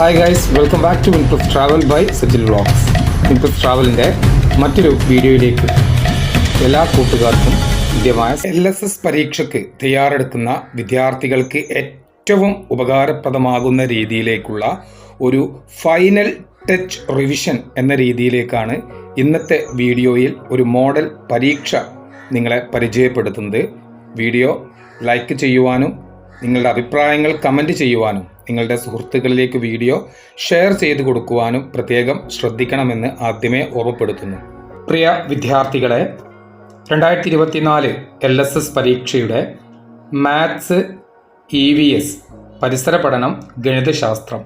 Hi guys welcome back to impress travel by Sajil vlogs impress ട്രാവലിന്റെ മറ്റൊരു വീഡിയോയിലേക്ക് എല്ലാ കൂട്ടുകാർക്കും വിദ്യമായ എൽ എസ് എസ് പരീക്ഷയ്ക്ക് തയ്യാറെടുക്കുന്ന വിദ്യാർത്ഥികൾക്ക് ഏറ്റവും ഉപകാരപ്രദമാകുന്ന രീതിയിലേക്കുള്ള ഒരു ഫൈനൽ ടച്ച് റിവിഷൻ എന്ന രീതിയിലേക്കാണ് ഇന്നത്തെ വീഡിയോയിൽ ഒരു മോഡൽ പരീക്ഷ നിങ്ങളെ പരിചയപ്പെടുത്തുന്നത്. വീഡിയോ ലൈക്ക് ചെയ്യുവാനും നിങ്ങളുടെ അഭിപ്രായങ്ങൾ കമന്റ് ചെയ്യുവാനും നിങ്ങളുടെ സുഹൃത്തുക്കളിലേക്ക് വീഡിയോ ഷെയർ ചെയ്ത് കൊടുക്കുവാനും പ്രത്യേകം ശ്രദ്ധിക്കണമെന്ന് ആദ്യമേ ഓർമ്മപ്പെടുത്തുന്നു. പ്രിയ വിദ്യാർത്ഥികളെ രണ്ടായിരത്തി ഇരുപത്തിനാല് എൽ എസ് എസ് പരീക്ഷയുടെ മാത്സ് ഇ വി എസ് പരിസര പഠനം ഗണിതശാസ്ത്രം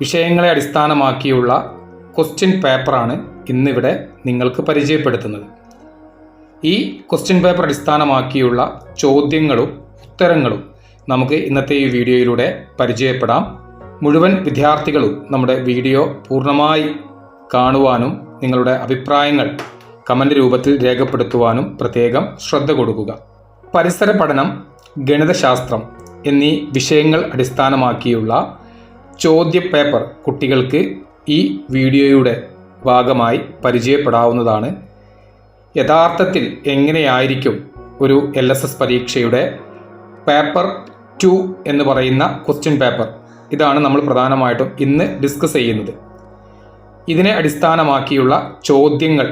വിഷയങ്ങളെ അടിസ്ഥാനമാക്കിയുള്ള ക്വസ്റ്റ്യൻ പേപ്പറാണ് ഇന്നിവിടെ നിങ്ങൾക്ക് പരിചയപ്പെടുത്തുന്നത്. ഈ ക്വസ്റ്റ്യൻ പേപ്പർ അടിസ്ഥാനമാക്കിയുള്ള ചോദ്യങ്ങളും ഉത്തരങ്ങളും നമുക്ക് ഇന്നത്തെ ഈ വീഡിയോയിലൂടെ പരിചയപ്പെടാം. മുഴുവൻ വിദ്യാർത്ഥികളും നമ്മുടെ വീഡിയോ പൂർണമായി കാണുവാനും നിങ്ങളുടെ അഭിപ്രായങ്ങൾ കമന്റ് രൂപത്തിൽ രേഖപ്പെടുത്തുവാനും പ്രത്യേകം ശ്രദ്ധ കൊടുക്കുക. പരിസര പഠനം ഗണിതശാസ്ത്രം എന്നീ വിഷയങ്ങൾ അടിസ്ഥാനമാക്കിയുള്ള ചോദ്യ പേപ്പർ കുട്ടികൾക്ക് ഈ വീഡിയോയുടെ ഭാഗമായി പരിചയപ്പെടാവുന്നതാണ്. യഥാർത്ഥത്തിൽ എങ്ങനെയായിരിക്കും ഒരു എൽ എസ് എസ് പരീക്ഷയുടെ പേപ്പർ ടു എന്ന് പറയുന്ന ക്വസ്റ്റ്യൻ പേപ്പർ ഇതാണ് നമ്മൾ പ്രധാനമായിട്ടും ഇന്ന് ഡിസ്കസ് ചെയ്യുന്നത്. ഇതിനെ അടിസ്ഥാനമാക്കിയുള്ള ചോദ്യങ്ങൾ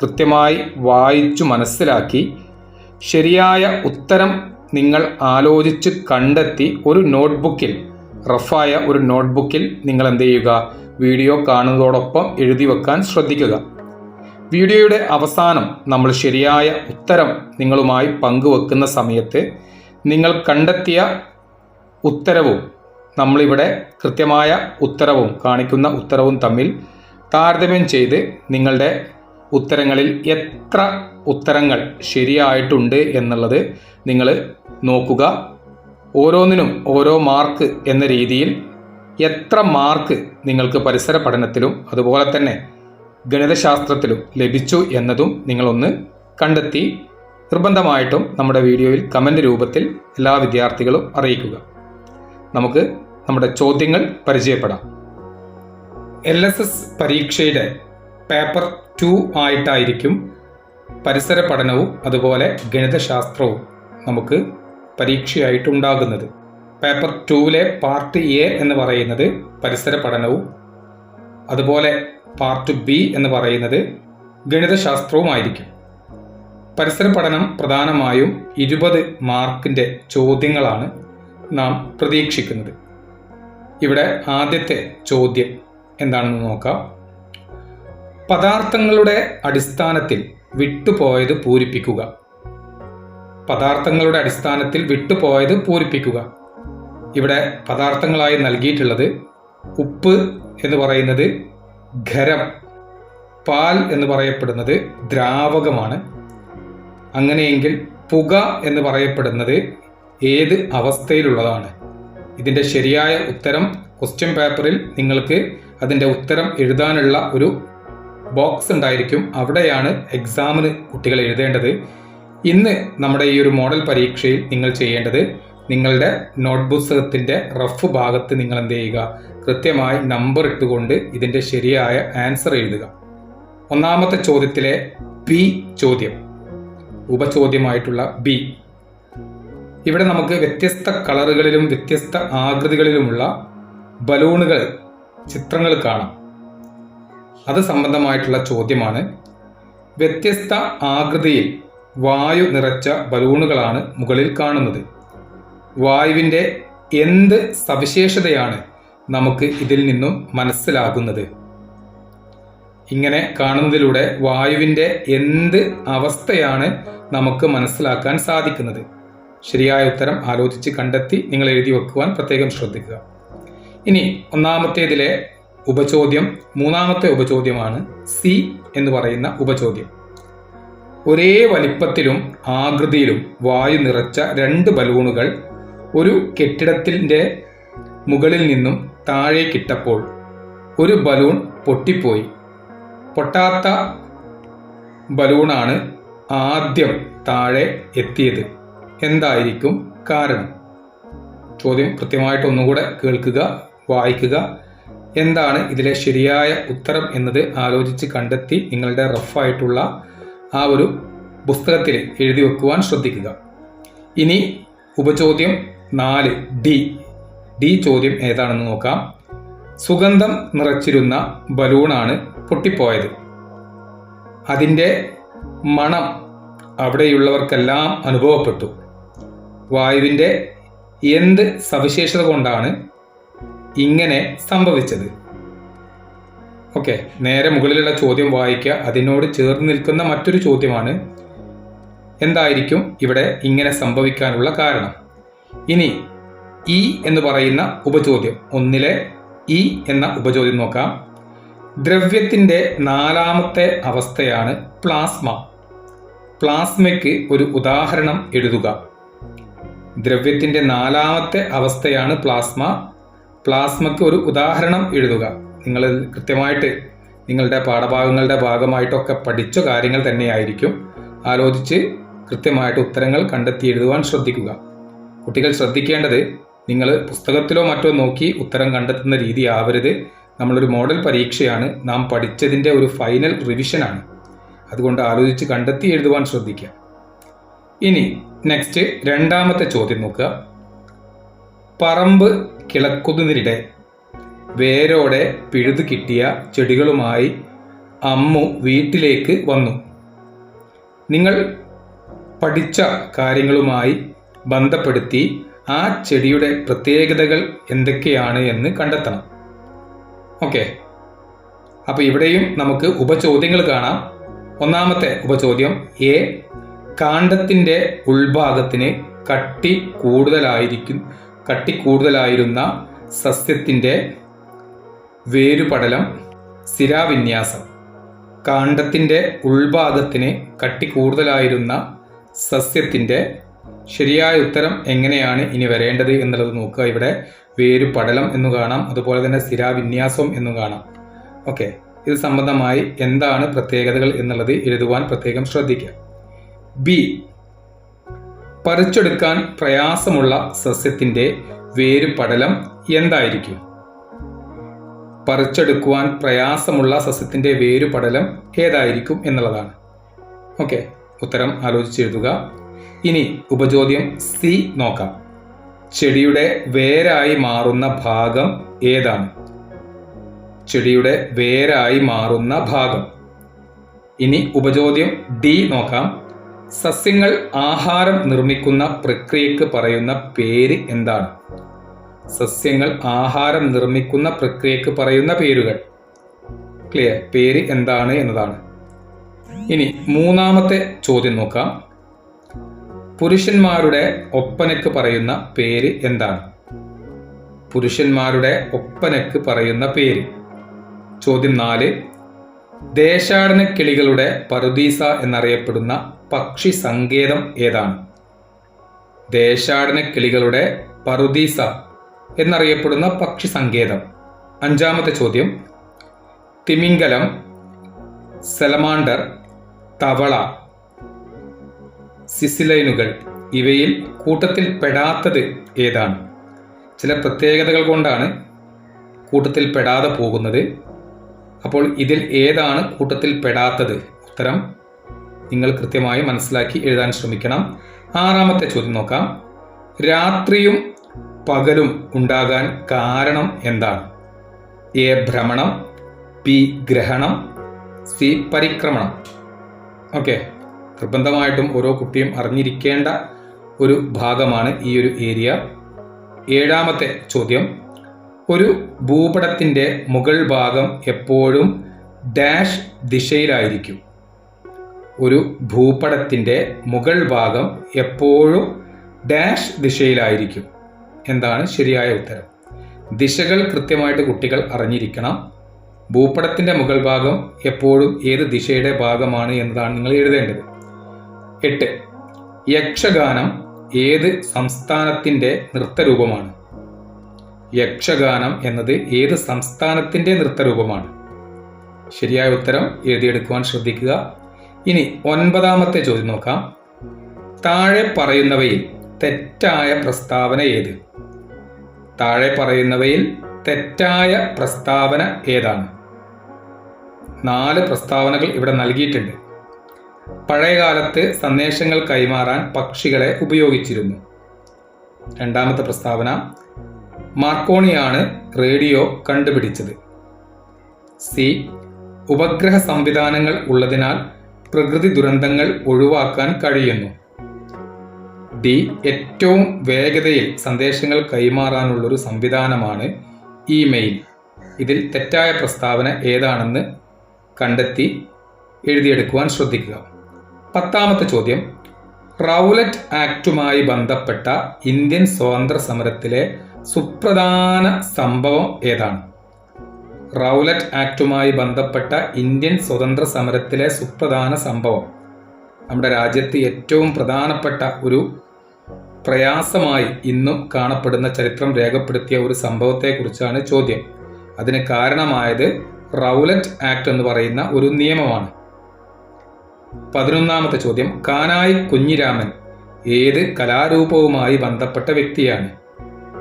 കൃത്യമായി വായിച്ചു മനസ്സിലാക്കി ശരിയായ ഉത്തരം നിങ്ങൾ ആലോചിച്ച് കണ്ടെത്തി ഒരു നോട്ട്ബുക്കിൽ റഫായ ഒരു നോട്ട്ബുക്കിൽ നിങ്ങൾ എന്ത് ചെയ്യുക? വീഡിയോ കാണുന്നതോടൊപ്പം എഴുതി വെക്കാൻ ശ്രദ്ധിക്കുക. വീഡിയോയുടെ അവസാനം നമ്മൾ ശരിയായ ഉത്തരം നിങ്ങളുമായി പങ്കുവെക്കുന്ന സമയത്ത് നിങ്ങൾ കണ്ടെത്തിയ ഉത്തരവും നമ്മളിവിടെ കൃത്യമായ ഉത്തരവും കാണിക്കുന്ന ഉത്തരവും തമ്മിൽ താരതമ്യം ചെയ്ത് നിങ്ങളുടെ ഉത്തരങ്ങളിൽ എത്ര ഉത്തരങ്ങൾ ശരിയായിട്ടുണ്ട് എന്നുള്ളത് നിങ്ങൾ നോക്കുക. ഓരോന്നിനും ഓരോ മാർക്ക് എന്ന രീതിയിൽ എത്ര മാർക്ക് നിങ്ങൾക്ക് പരിസര പഠനത്തിലും അതുപോലെ തന്നെ ഗണിതശാസ്ത്രത്തിലും ലഭിച്ചു എന്നതും നിങ്ങളൊന്ന് കണ്ടെത്തി. നിർബന്ധമായിട്ടും നമ്മുടെ വീഡിയോയിൽ കമന്റ് രൂപത്തിൽ എല്ലാ വിദ്യാർത്ഥികളും അറിയിക്കുക. നമുക്ക് നമ്മുടെ ചോദ്യങ്ങൾ പരിചയപ്പെടാം. എൽ എസ് എസ് പരീക്ഷയുടെ പേപ്പർ ടു ആയിട്ടായിരിക്കും പരിസര പഠനവും അതുപോലെ ഗണിതശാസ്ത്രവും നമുക്ക് പരീക്ഷയായിട്ടുണ്ടാകുന്നത്. പേപ്പർ ടുവിലെ പാർട്ട് എ എന്ന് പറയുന്നത് പരിസര പഠനവും അതുപോലെ പാർട്ട് ബി എന്ന് പറയുന്നത് ഗണിതശാസ്ത്രവുമായിരിക്കും പരിസര പഠനം പ്രധാനമായും ഇരുപത് മാർക്കിന്റെ ചോദ്യങ്ങളാണ് നാം പ്രതീക്ഷിക്കുന്നത്. ഇവിടെ ആദ്യത്തെ ചോദ്യം എന്താണെന്ന് നോക്കാം. പദാർത്ഥങ്ങളുടെ അടിസ്ഥാനത്തിൽ വിട്ടുപോയത് പൂരിപ്പിക്കുക. പദാർത്ഥങ്ങളുടെ അടിസ്ഥാനത്തിൽ വിട്ടുപോയത് പൂരിപ്പിക്കുക. ഇവിടെ പദാർത്ഥങ്ങളായി നൽകിയിട്ടുള്ളത് ഉപ്പ് എന്ന് പറയുന്നത് ഖരം പാൽ എന്ന് പറയപ്പെടുന്നത് ദ്രാവകമാണ്. അങ്ങനെയെങ്കിൽ പുക എന്ന് പറയപ്പെടുന്നത് ഏത് അവസ്ഥയിലുള്ളതാണ്? ഇതിന്റെ ശരിയായ ഉത്തരം ക്വസ്റ്റ്യൻ പേപ്പറിൽ നിങ്ങൾക്ക് അതിന്റെ ഉത്തരം എഴുതാനുള്ള ഒരു ബോക്സ് ഉണ്ടായിരിക്കും. അവിടെയാണ് എക്സാമിന് കുട്ടികൾ എഴുതേണ്ടത്. ഇന്ന് നമ്മുടെ ഈ ഒരു മോഡൽ പരീക്ഷയിൽ നിങ്ങൾ ചെയ്യേണ്ടത് നിങ്ങളുടെ നോട്ട് പുസ്തകത്തിന്റെ റഫ് ഭാഗത്ത് നിങ്ങൾ എന്ത് ചെയ്യുക? കൃത്യമായി നമ്പർ ഇട്ടുകൊണ്ട് ഇതിന്റെ ശരിയായ ആൻസർ എഴുതുക. ഒന്നാമത്തെ ചോദ്യത്തിലെ ബി ചോദ്യം. ഉപചോദ്യമായിട്ടുള്ള ബി ഇവിടെ നമുക്ക് വ്യത്യസ്ത കളറുകളിലും വ്യത്യസ്ത ആകൃതികളിലുമുള്ള ബലൂണുകൾ ചിത്രങ്ങൾ കാണാം. അത് സംബന്ധമായിട്ടുള്ള ചോദ്യമാണ്. വ്യത്യസ്ത ആകൃതിയിൽ വായു നിറച്ച ബലൂണുകളാണ് മുകളിൽ കാണുന്നത്. വായുവിന്റെ എന്ത് സവിശേഷതയാണ് നമുക്ക് ഇതിൽ നിന്നും മനസ്സിലാകുന്നത്? ഇങ്ങനെ കാണുന്നതിലൂടെ വായുവിന്റെ എന്ത് അവസ്ഥയാണ് നമുക്ക് മനസ്സിലാക്കാൻ സാധിക്കുന്നത്? ശരിയായ ഉത്തരം ആലോചിച്ച് കണ്ടെത്തി നിങ്ങൾ എഴുതി വെക്കുവാൻ പ്രത്യേകം ശ്രദ്ധിക്കുക. ഇനി ഒന്നാമത്തേതിലെ ഉപചോദ്യം മൂന്നാമത്തെ ഉപചോദ്യമാണ് സി എന്ന് പറയുന്ന ഉപചോദ്യം. ഒരേ വലിപ്പത്തിലും ആകൃതിയിലും വായു നിറച്ച രണ്ട് ബലൂണുകൾ ഒരു കെട്ടിടത്തിന്റെ മുകളിൽ നിന്നും താഴേക്കിട്ടപ്പോൾ ഒരു ബലൂൺ പൊട്ടിപ്പോയി. പൊട്ടാത്ത ബലൂണാണ് ആദ്യം താഴെ എത്തിയത്. എന്തായിരിക്കും കാരണം? ചോദ്യം കൃത്യമായിട്ട് ഒന്നുകൂടെ കേൾക്കുക വായിക്കുക. എന്താണ് ഇതിലെ ശരിയായ ഉത്തരം എന്നത് ആലോചിച്ച് കണ്ടെത്തി നിങ്ങളുടെ റഫായിട്ടുള്ള ആ ഒരു പുസ്തകത്തിൽ എഴുതി വെക്കുവാൻ ശ്രദ്ധിക്കുക. ഇനി ഉപചോദ്യം നാല് ഡി. ഡി ചോദ്യം ഏതാണെന്ന് നോക്കാം. സുഗന്ധം നിറച്ചിരുന്ന ബലൂണാണ് പൊട്ടിപ്പോയത്. അതിന്റെ മണം അവിടെയുള്ളവർക്കെല്ലാം അനുഭവപ്പെട്ടു. വായുവിന്റെ എന്ത് സവിശേഷത കൊണ്ടാണ് ഇങ്ങനെ സംഭവിച്ചത്? ഓക്കെ നേരെ മുകളിലുള്ള ചോദ്യം വായിക്കുക. അതിനോട് ചേർന്ന് നിൽക്കുന്ന മറ്റൊരു ചോദ്യമാണ് എന്തായിരിക്കും ഇവിടെ ഇങ്ങനെ സംഭവിക്കാനുള്ള കാരണം? ഇനി ഇ എന്ന് പറയുന്ന ഉപചോദ്യം ഒന്നിലെ ഇ എന്ന ഉപചോദ്യം നോക്കാം. ദ്രവ്യത്തിന്റെ നാലാമത്തെ അവസ്ഥയാണ് പ്ലാസ്മ. പ്ലാസ്മയ്ക്ക് ഒരു ഉദാഹരണം എഴുതുക. ദ്രവ്യത്തിന്റെ നാലാമത്തെ അവസ്ഥയാണ് പ്ലാസ്മ. പ്ലാസ്മയ്ക്ക് ഒരു ഉദാഹരണം എഴുതുക. നിങ്ങൾ കൃത്യമായിട്ട് നിങ്ങളുടെ പാഠഭാഗങ്ങളുടെ ഭാഗമായിട്ടൊക്കെ പഠിച്ച കാര്യങ്ങൾ തന്നെയായിരിക്കും. ആലോചിച്ച് കൃത്യമായിട്ട് ഉത്തരങ്ങൾ കണ്ടെത്തി എഴുതുവാൻ ശ്രദ്ധിക്കുക. കുട്ടികൾ ശ്രദ്ധിക്കേണ്ടത് നിങ്ങൾ പുസ്തകത്തിലോ മറ്റോ നോക്കി ഉത്തരം കണ്ടെത്തുന്ന രീതി ആവരുത്. നമ്മളൊരു മോഡൽ പരീക്ഷയാണ്. നാം പഠിച്ചതിന്റെ ഒരു ഫൈനൽ റിവിഷനാണ്. അതുകൊണ്ട് ആലോചിച്ച് കണ്ടെത്തി എഴുതുവാൻ ശ്രദ്ധിക്കുക. ഇനി നെക്സ്റ്റ് രണ്ടാമത്തെ ചോദ്യം നോക്കുക. പറമ്പ് കിളക്കുന്നതിനിടെ വേരോടെ പിഴുതു കിട്ടിയ ചെടികളുമായി അമ്മു വീട്ടിലേക്ക് വന്നു. നിങ്ങൾ പഠിച്ച കാര്യങ്ങളുമായി ബന്ധപ്പെടുത്തി ആ ചെടിയുടെ പ്രത്യേകതകൾ എന്തൊക്കെയാണ് എന്ന് കണ്ടെത്തണം. ഓക്കെ അപ്പോൾ ഇവിടെയും നമുക്ക് ഉപചോദ്യങ്ങൾ കാണാം. ഒന്നാമത്തെ ഉപചോദ്യം എ കാണ്ഡത്തിന്റെ ഉൾഭാഗത്തിന് കട്ടി കൂടുതലായിരിക്കും കട്ടി കൂടുതലായിരുന്ന സസ്യത്തിന്റെ വേരുപടലം സ്ഥിരാവിന്യാസം. കാണ്ഡത്തിന്റെ ഉൾഭാഗത്തിന് കട്ടി കൂടുതലായിരുന്ന സസ്യത്തിന്റെ ശരിയായ ഉത്തരം എങ്ങനെയാണ് ഇനി വരേണ്ടത് എന്നുള്ളത് നോക്കുക. ഇവിടെ വേരു പടലം എന്ന് കാണാം അതുപോലെ തന്നെ സ്ഥിരാവിന്യാസം എന്നും കാണാം. ഓക്കെ ഇത് സംബന്ധമായി എന്താണ് പ്രത്യേകതകൾ എന്നുള്ളത് എഴുതുവാൻ പ്രത്യേകം ശ്രദ്ധിക്കുക. ബി പറിച്ചെടുക്കാൻ പ്രയാസമുള്ള സസ്യത്തിന്റെ വേരുപടലം എന്തായിരിക്കും? പറിച്ചെടുക്കുവാൻ പ്രയാസമുള്ള സസ്യത്തിന്റെ വേരുപടലം ഏതായിരിക്കും എന്നുള്ളതാണ്. ഓക്കെ ഉത്തരം ആലോചിച്ചെഴുതുക ഇനി ഉപചോദ്യം സി നോക്കാം. ചെടിയുടെ വേരായി മാറുന്ന ഭാഗം ഏതാണ്? ചെടിയുടെ വേരായി മാറുന്ന ഭാഗം. ഇനി ഉപചോദ്യം ഡി നോക്കാം. സസ്യങ്ങൾ ആഹാരം നിർമ്മിക്കുന്ന പ്രക്രിയക്ക് പറയുന്ന പേര് എന്താണ്? സസ്യങ്ങൾ ആഹാരം നിർമ്മിക്കുന്ന പ്രക്രിയക്ക് പറയുന്ന പേരുകൾ. ക്ലിയർ പേര് എന്താണ് എന്നതാണ്. ഇനി മൂന്നാമത്തെ ചോദ്യം നോക്കാം. പുരുഷന്മാരുടെ ഒപ്പനക്ക് പറയുന്ന പേര് എന്താണ്? പുരുഷന്മാരുടെ ഒപ്പനക്ക് പറയുന്ന പേര്. ചോദ്യം നാല്. ദേശാടന കിളികളുടെ പറുദീസ എന്നറിയപ്പെടുന്ന പക്ഷി സങ്കേതം ഏതാണ്? ദേശാടന കിളികളുടെ പറുദീസ എന്നറിയപ്പെടുന്ന പക്ഷി സങ്കേതം അഞ്ചാമത്തെ ചോദ്യം. തിമിംഗലം സെലമാണ്ടർ തവള സിസിലൈനുകൾ ഇവയിൽ കൂട്ടത്തിൽ പെടാത്തത് ഏതാണ്? ചില പ്രത്യേകതകൾ കൊണ്ടാണ് കൂട്ടത്തിൽ പെടാതെ പോകുന്നത്. അപ്പോൾ ഇതിൽ ഏതാണ് കൂട്ടത്തിൽ പെടാത്തത്? ഉത്തരം നിങ്ങൾ കൃത്യമായി മനസ്സിലാക്കി എഴുതാൻ ശ്രമിക്കണം. ആറാമത്തെ ചോദ്യം നോക്കാം. രാത്രിയും പകലും ഉണ്ടാകാൻ കാരണം എന്താണ്? എ ഭ്രമണം പി ഗ്രഹണം സി പരിക്രമണം. ഓക്കെ. നിർബന്ധമായിട്ടും ഓരോ കുട്ടിയും അറിഞ്ഞിരിക്കേണ്ട ഒരു ഭാഗമാണ് ഈ ഒരു ഏരിയ. ഏഴാമത്തെ ചോദ്യം. ഒരു ഭൂപടത്തിന്റെ മുകൾ ഭാഗം എപ്പോഴും ഡാഷ് ദിശയിലായിരിക്കും. ഒരു ഭൂപടത്തിന്റെ മുകൾ ഭാഗം എപ്പോഴും ഡാഷ് ദിശയിലായിരിക്കും. എന്താണ് ശരിയായ ഉത്തരം? ദിശകൾ കൃത്യമായിട്ട് കുട്ടികൾ അറിഞ്ഞിരിക്കണം. ഭൂപടത്തിന്റെ മുകൾ ഭാഗം എപ്പോഴും ഏത് ദിശയുടെ ഭാഗമാണ് എന്നതാണ് നിങ്ങൾ എഴുതേണ്ടത്. എട്ട്. യക്ഷഗാനം ഏത് സംസ്ഥാനത്തിന്റെ നൃത്തരൂപമാണ്? യക്ഷഗാനം എന്നത് ഏത് സംസ്ഥാനത്തിന്റെ നൃത്തരൂപമാണ്? ശരിയായ ഉത്തരം എഴുതിയെടുക്കുവാൻ ശ്രദ്ധിക്കുക. ഇനി ഒൻപതാമത്തെ ചോദ്യം നോക്കാം. താഴെ പറയുന്നവയിൽ തെറ്റായ പ്രസ്താവന ഏത്? താഴെ പറയുന്നവയിൽ തെറ്റായ പ്രസ്താവന ഏതാണ്? നാല് പ്രസ്താവനകൾ ഇവിടെ നൽകിയിട്ടുണ്ട്. പഴയകാലത്ത് സന്ദേശങ്ങൾ കൈമാറാൻ പക്ഷികളെ ഉപയോഗിച്ചിരുന്നു. രണ്ടാമത്തെ പ്രസ്താവന മാർക്കോണിയാണ് റേഡിയോ കണ്ടുപിടിച്ചത്. സി ഉപഗ്രഹ സംവിധാനങ്ങൾ ഉള്ളതിനാൽ പ്രകൃതി ദുരന്തങ്ങൾ ഒഴിവാക്കാൻ കഴിയുന്നു. ഡി ഏറ്റവും വേഗതയിൽ സന്ദേശങ്ങൾ കൈമാറാനുള്ളൊരു സംവിധാനമാണ് ഇമെയിൽ. ഇതിൽ തെറ്റായ പ്രസ്താവന ഏതാണെന്ന് കണ്ടെത്തി എഴുതിയെടുക്കുവാൻ ശ്രദ്ധിക്കുക. പത്താമത്തെ ചോദ്യം. റൗലറ്റ് ആക്റ്റുമായി ബന്ധപ്പെട്ട ഇന്ത്യൻ സ്വാതന്ത്ര്യ സമരത്തിലെ സുപ്രധാന സംഭവം ഏതാണ്? റൗലറ്റ് ആക്റ്റുമായി ബന്ധപ്പെട്ട ഇന്ത്യൻ സ്വതന്ത്ര സമരത്തിലെ സുപ്രധാന സംഭവം. നമ്മുടെ രാജ്യത്ത് ഏറ്റവും പ്രധാനപ്പെട്ട ഒരു പ്രയാസമായി ഇന്നും കാണപ്പെടുന്ന ചരിത്രം രേഖപ്പെടുത്തിയ ഒരു സംഭവത്തെക്കുറിച്ചാണ് ചോദ്യം. അതിന് കാരണമായത് റൗലറ്റ് ആക്ട് എന്ന് പറയുന്ന ഒരു നിയമമാണ്. പതിനൊന്നാമത്തെ ചോദ്യം. കാനായി കുഞ്ഞിരാമൻ ഏത് കലാരൂപവുമായി ബന്ധപ്പെട്ട വ്യക്തിയാണ്?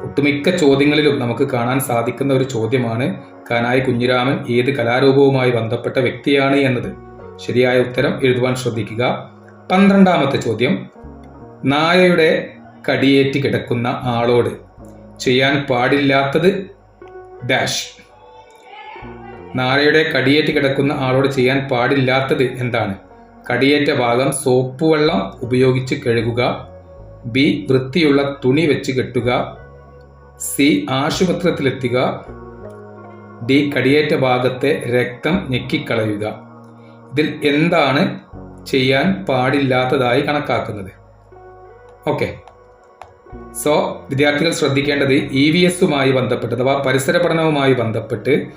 ഒട്ടുമിക്ക ചോദ്യങ്ങളിലും നമുക്ക് കാണാൻ സാധിക്കുന്ന ഒരു ചോദ്യമാണ് കാനായി കുഞ്ഞിരാമൻ ഏത് കലാരൂപവുമായി ബന്ധപ്പെട്ട വ്യക്തിയാണ് എന്നത്? ശരിയായ ഉത്തരം എഴുതുവാൻ ശ്രദ്ധിക്കുക. പന്ത്രണ്ടാമത്തെ ചോദ്യം. നായയുടെ കടിയേറ്റ് കിടക്കുന്ന ആളോട് ചെയ്യാൻ പാടില്ലാത്തത് ഡാഷ് നായയുടെ കടിയേറ്റ് കിടക്കുന്ന ആളോട് ചെയ്യാൻ പാടില്ലാത്തത് എന്താണ്? കടിയേറ്റ ഭാഗം സോപ്പ് വെള്ളം ഉപയോഗിച്ച് കഴുകുക. ബി വൃത്തിയുള്ള തുണി വെച്ച് കെട്ടുക. സി ആശുപത്രിയിലെത്തുക ഡി കടിയേറ്റ ഭാഗത്തെ രക്തം ഞെക്കിക്കളയുക. ഇതിൽ എന്താണ് ചെയ്യാൻ പാടില്ലാത്തതായി കണക്കാക്കുന്നത്. ഓക്കെ. സോ വിദ്യാർത്ഥികൾ ശ്രദ്ധിക്കേണ്ടത് ഇ വി എസുമായി ബന്ധപ്പെട്ട് അഥവാ പരിസര പഠനവുമായി ബന്ധപ്പെട്ട്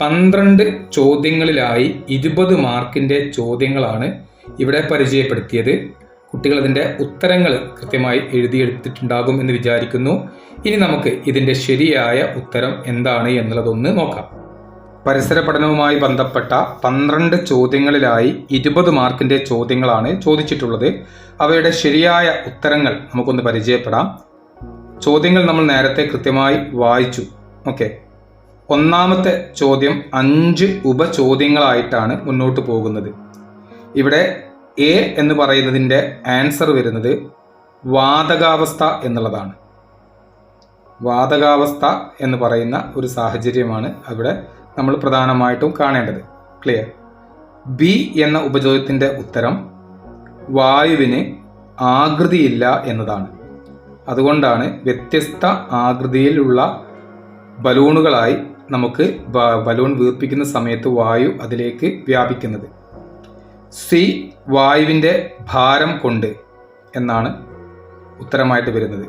പന്ത്രണ്ട് ചോദ്യങ്ങളിലായി ഇരുപത് മാർക്കിന്റെ ചോദ്യങ്ങളാണ് ഇവിടെ പരിചയപ്പെടുത്തിയത്. കുട്ടികൾ അതിന്റെ ഉത്തരങ്ങൾ കൃത്യമായി എഴുതിയെടുത്തിട്ടുണ്ടാകും എന്ന് വിചാരിക്കുന്നു. ഇനി നമുക്ക് ഇതിന്റെ ശരിയായ ഉത്തരം എന്താണ് എന്നുള്ളതൊന്ന് നോക്കാം. പരിസര പഠനവുമായി ബന്ധപ്പെട്ട പന്ത്രണ്ട് ചോദ്യങ്ങളിലായി ഇരുപത് മാർക്കിന്റെ ചോദ്യങ്ങളാണ് ചോദിച്ചിട്ടുള്ളത്. അവയുടെ ശരിയായ ഉത്തരങ്ങൾ നമുക്കൊന്ന് പരിചയപ്പെടാം. ചോദ്യങ്ങൾ നമ്മൾ നേരത്തെ കൃത്യമായി വായിച്ചു. ഓക്കെ. ഒന്നാമത്തെ ചോദ്യം അഞ്ച് ഉപചോദ്യങ്ങളായിട്ടാണ് മുന്നോട്ട് പോകുന്നത്. ഇവിടെ എ എന്ന് പറയുന്നതിന്റെ ആൻസർ വരുന്നത് വാതകാവസ്ഥ എന്നുള്ളതാണ്. വാതകാവസ്ഥ എന്ന് പറയുന്ന ഒരു സാഹചര്യമാണ് അവിടെ നമ്മൾ പ്രധാനമായിട്ടും കാണേണ്ടത്. ക്ലിയർ ബി എന്ന ഉപചോദ്യത്തിന്റെ ഉത്തരം വായുവിന് ആകൃതിയില്ല എന്നതാണ്. അതുകൊണ്ടാണ് വ്യത്യസ്ത ആകൃതിയിലുള്ള ബലൂണുകളായി നമുക്ക് ബലൂൺ വീർപ്പിക്കുന്ന സമയത്ത് വായു അതിലേക്ക് വ്യാപിക്കുന്നത്. സി വായുവിന്റെ ഭാരം കൊണ്ട് എന്നാണ് ഉത്തരമായിട്ട് വരുന്നത്.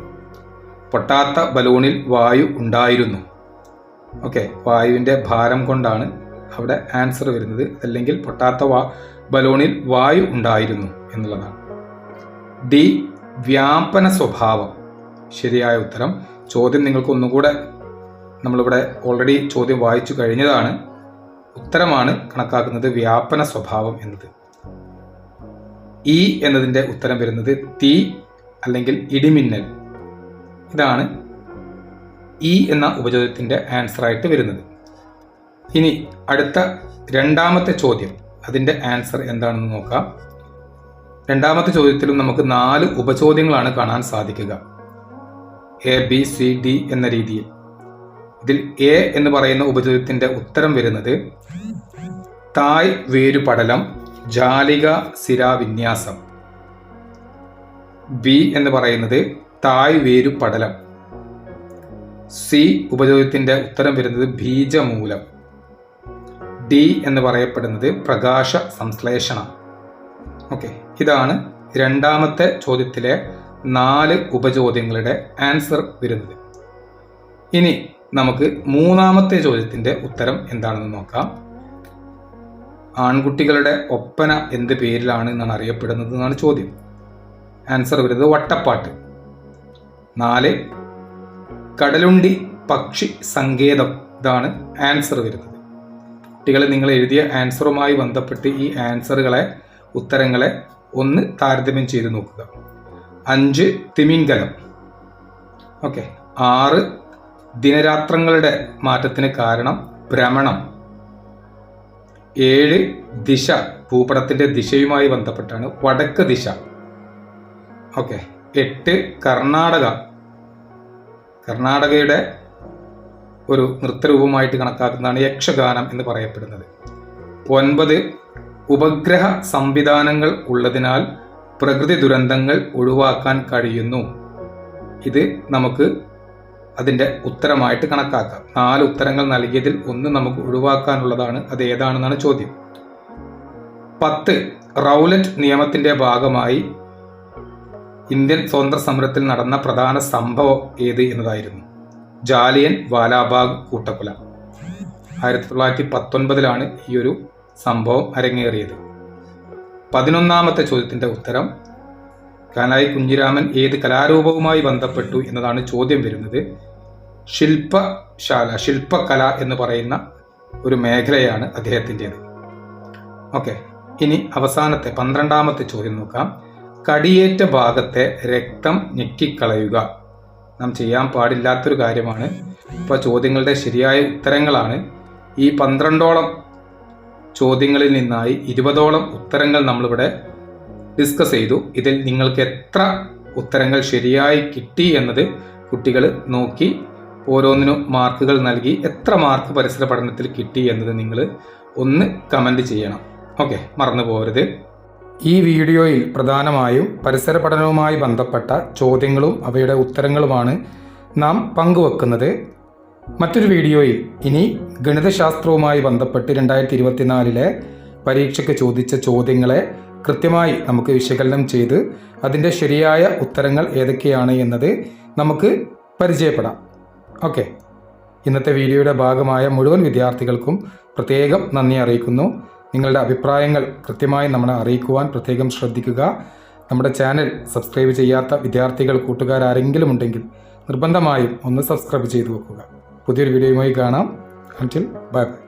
പൊട്ടാത്ത ബലൂണിൽ വായു ഉണ്ടായിരുന്നു. ഓക്കെ വായുവിന്റെ ഭാരം കൊണ്ടാണ് അവിടെ ആൻസർ വരുന്നത്. അല്ലെങ്കിൽ പൊട്ടാത്ത വാ ബലൂണിൽ വായു ഉണ്ടായിരുന്നു എന്നുള്ളതാണ്. ഡി വ്യാപന സ്വഭാവം. ശരിയായ ഉത്തരം. ചോദ്യം നിങ്ങൾക്ക് ഒന്നുകൂടെ നമ്മളിവിടെ ഓൾറെഡി ചോദ്യം വായിച്ചു കഴിഞ്ഞതാണ്. ഉത്തരമാണ് കണക്കാക്കുന്നത് വ്യാപന സ്വഭാവം എന്നത്. ഇ എന്നതിന്റെ ഉത്തരം വരുന്നത് തീ അല്ലെങ്കിൽ ഇടിമിന്നൽ. ഇതാണ് ഇ എന്ന ഉപചോദ്യത്തിന്റെ ആൻസറായിട്ട് വരുന്നത്. ഇനി അടുത്ത രണ്ടാമത്തെ ചോദ്യം. അതിന്റെ ആൻസർ എന്താണെന്ന് നോക്കാം. രണ്ടാമത്തെ ചോദ്യത്തിലും നമുക്ക് നാല് ഉപചോദ്യങ്ങളാണ് കാണാൻ സാധിക്കുക. എ ബി സി ഡി എന്ന രീതിയിൽ. ഇതിൽ എ എന്ന് പറയുന്ന ഉപചോദ്യത്തിന്റെ ഉത്തരം വരുന്നത് തായ് വേരുപടലം ജാലിക സിരാവിന്യാസം. ബി എന്ന് പറയുന്നത് തായ് വേരു പടലം. സി ഉപചോദ്യത്തിന്റെ ഉത്തരം വരുന്നത് ബീജമൂലം. ഡി എന്ന് പറയപ്പെടുന്നത് പ്രകാശ സംശ്ലേഷണം. ഓക്കെ ഇതാണ് രണ്ടാമത്തെ ചോദ്യത്തിലെ നാല് ഉപചോദ്യങ്ങളുടെ ആൻസർ വരുന്നത്. ഇനി നമുക്ക് മൂന്നാമത്തെ ചോദ്യത്തിന്റെ ഉത്തരം എന്താണെന്ന് നോക്കാം. ആൺകുട്ടികളുടെ ഒപ്പന എന്ത് പേരിലാണ് എന്നാണ് അറിയപ്പെടുന്നത് എന്നാണ് ചോദ്യം. ആൻസർ വരുന്നത് വട്ടപ്പാട്ട്. നാല് കടലുണ്ടി പക്ഷി സങ്കേതം ഇതാണ് ആൻസർ വരുന്നത്. കുട്ടികൾ നിങ്ങൾ എഴുതിയ ആൻസറുമായി ബന്ധപ്പെട്ട് ഈ ആൻസറുകളെ ഉത്തരങ്ങളെ ഒന്ന് താരതമ്യം ചെയ്ത് നോക്കുക. അഞ്ച് തിമിംഗലം. ഓക്കെ ആറ് ദിനരാത്രങ്ങളുടെ മാറ്റത്തിന് കാരണം ഭ്രമണം. ഏഴ് ദിശ ഭൂപടത്തിന്റെ ദിശയുമായി ബന്ധപ്പെട്ടാണ്. വടക്ക് ദിശ. ഓക്കെ. എട്ട് കർണാടക. കർണാടകയുടെ ഒരു നൃത്തരൂപമായിട്ട് കണക്കാക്കുന്നതാണ് യക്ഷഗാനം എന്ന് പറയപ്പെടുന്നത്. ഒൻപത് ഉപഗ്രഹ സംവിധാനങ്ങൾ ഉള്ളതിനാൽ പ്രകൃതി ദുരന്തങ്ങൾ ഒഴിവാക്കാൻ കഴിയുന്നു. ഇത് നമുക്ക് അതിന്റെ ഉത്തരമായിട്ട് കണക്കാക്കാം. നാല് ഉത്തരങ്ങൾ നൽകിയതിൽ ഒന്ന് നമുക്ക് ഒഴിവാക്കാനുള്ളതാണ്. അത് ഏതാണെന്നാണ് ചോദ്യം. പത്ത് റൗലറ്റ് നിയമത്തിന്റെ ഭാഗമായി ഇന്ത്യൻ സ്വതന്ത്ര സമരത്തിൽ നടന്ന പ്രധാന സംഭവം ഏത് എന്നതായിരുന്നു. ജാലിയൻ വാലാബാഗ് കൂട്ടക്കൊല. ആയിരത്തി തൊള്ളായിരത്തി പത്തൊൻപതിലാണ് ഈ ഒരു സംഭവം അരങ്ങേറിയത്. പതിനൊന്നാമത്തെ ചോദ്യത്തിന്റെ ഉത്തരം കാനായി കുഞ്ഞിരാമൻ ഏത് കലാരൂപവുമായി ബന്ധപ്പെട്ടു എന്നതാണ് ചോദ്യം വരുന്നത്. ശില്പശാല ശില്പകല എന്ന് പറയുന്ന ഒരു മേഖലയാണ് അദ്ദേഹത്തിന്റെത്. ഓക്കെ ഇനി അവസാനത്തെ പന്ത്രണ്ടാമത്തെ ചോദ്യം നോക്കാം. കടിയേറ്റ ഭാഗത്തെ രക്തം ഞെക്കിക്കളയുക. നാം ചെയ്യാൻ പാടില്ലാത്തൊരു കാര്യമാണ്. ഇപ്പോൾ ചോദ്യങ്ങളുടെ ശരിയായ ഉത്തരങ്ങളാണ്. ഈ പന്ത്രണ്ടോളം ചോദ്യങ്ങളിൽ നിന്നായി ഇരുപതോളം ഉത്തരങ്ങൾ നമ്മളിവിടെ ഡിസ്കസ് ചെയ്തു. ഇതിൽ നിങ്ങൾക്ക് എത്ര ഉത്തരങ്ങൾ ശരിയായി കിട്ടി എന്നത് കുട്ടികൾ നോക്കി ഓരോന്നിനും മാർക്കുകൾ നൽകി എത്ര മാർക്ക് പരിസര പഠനത്തിൽ കിട്ടി എന്നത് നിങ്ങൾ ഒന്ന് കമന്റ് ചെയ്യണം. ഓക്കെ മറന്നു പോകരുത്. ഈ വീഡിയോയിൽ പ്രധാനമായും പരിസര പഠനവുമായി ബന്ധപ്പെട്ട ചോദ്യങ്ങളും അവയുടെ ഉത്തരങ്ങളുമാണ് നാം പങ്കുവെക്കുന്നത്. മറ്റൊരു വീഡിയോയിൽ ഇനി ഗണിതശാസ്ത്രവുമായി ബന്ധപ്പെട്ട് രണ്ടായിരത്തി ഇരുപത്തിനാലിലെ പരീക്ഷയ്ക്ക് ചോദിച്ച ചോദ്യങ്ങളെ കൃത്യമായി നമുക്ക് വിശകലനം ചെയ്ത് അതിന്റെ ശരിയായ ഉത്തരങ്ങൾ ഏതൊക്കെയാണ് എന്നത് നമുക്ക് പരിചയപ്പെടാം. ഓക്കെ. ഇന്നത്തെ വീഡിയോയുടെ ഭാഗമായ മുഴുവൻ വിദ്യാർത്ഥികൾക്കും പ്രത്യേകം നന്ദി അറിയിക്കുന്നു. നിങ്ങളുടെ അഭിപ്രായങ്ങൾ കൃത്യമായി നമ്മളെ അറിയിക്കുവാൻ പ്രത്യേകം ശ്രദ്ധിക്കുക. നമ്മുടെ ചാനൽ സബ്സ്ക്രൈബ് ചെയ്യാത്ത വിദ്യാർത്ഥികൾ കൂട്ടുകാർ ആരെങ്കിലും ഉണ്ടെങ്കിൽ നിർബന്ധമായും ഒന്ന് സബ്സ്ക്രൈബ് ചെയ്തു വെക്കുക. പുതിയൊരു വീഡിയോയുമായി കാണാം. അന്റിൽ ബൈ ബൈ